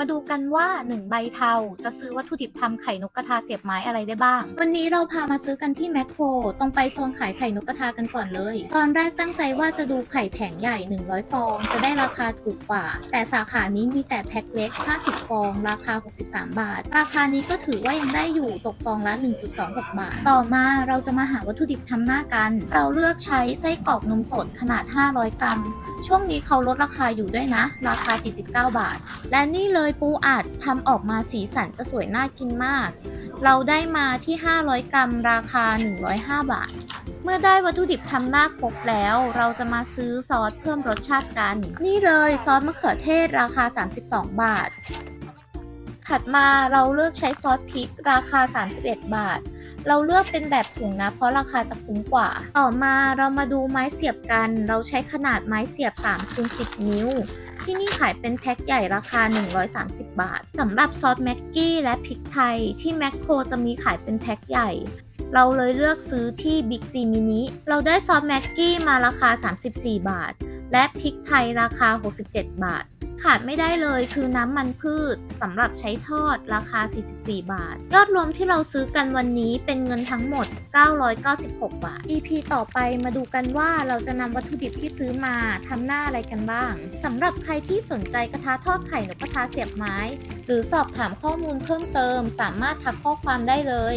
มาดูกันว่า 1 ใบเทาจะซื้อวัตถุดิบทำไข่นกกระทาเสียบไม้อะไรได้บ้าง วันนี้เราพามาซื้อกันที่แมคโครตรงไปโซนขายไข่นกกระทากันก่อนเลย ตอนแรกตั้งใจว่าจะดูไข่แผงใหญ่ 100 ฟอง จะได้ราคาถูกกว่า แต่สาขานี้มีแต่แพ็คเล็ก 50 ฟอง ราคา 63 บาท ราคานี้ก็ถือว่ายังได้อยู่ตกฟองละ 1.26 บาท ต่อมาเราจะมาหาวัตถุดิบทำหน้ากัน เราเลือกใช้ไส้กรอกนมสดขนาด 500 กรัม ช่วงนี้เขาลดราคาอยู่ด้วยนะ ราคา 49 บาท และนี่เลยปูอัดทำออกมาสีสันจะสวยน่ากินมาก เราได้มาที่ 500 กรัม ราคา 105 บาท เมื่อได้วัตถุดิบทำหน้าครบแล้ว เราจะมาซื้อซอสเพิ่มรสชาติกัน นี่เลยซอสมะเขือเทศราคา 32 บาท ถัดมาเราเลือกใช้ซอสพริกราคา 31 บาท เราเลือกเป็นแบบถุงนะ เพราะราคาจะคุ้มกว่า ต่อมาเรามาดูไม้เสียบกัน เราใช้ขนาดไม้เสียบ3คูณ10 นิ้ว ที่นี่ขายเป็นแพ็คใหญ่ราคา 130 บาทสำหรับซอสแม็กกี้และพริกไทยที่แมคโครจะมีขายเป็นแพ็คใหญ่เราเลยเลือกซื้อที่บิ๊กซีมินิเราได้ซอสแม็กกี้มาราคา 34 บาท และพริกไทยราคา 67 บาท ขาดไม่ได้เลยคือน้ำมันพืชสำหรับใช้ทอดราคา 44 บาท ยอดรวมที่เราซื้อกันวันนี้เป็นเงินทั้งหมด 996 บาท EP ต่อไปมาดูกันว่าเราจะนำวัตถุดิบที่ซื้อมาทำหน้าอะไรกันบ้างสำหรับใครที่สนใจกระทะทอดไข่นกกระทาเสียบไม้ หรือสอบถามข้อมูลเพิ่มเติม สามารถทักข้อความได้เลย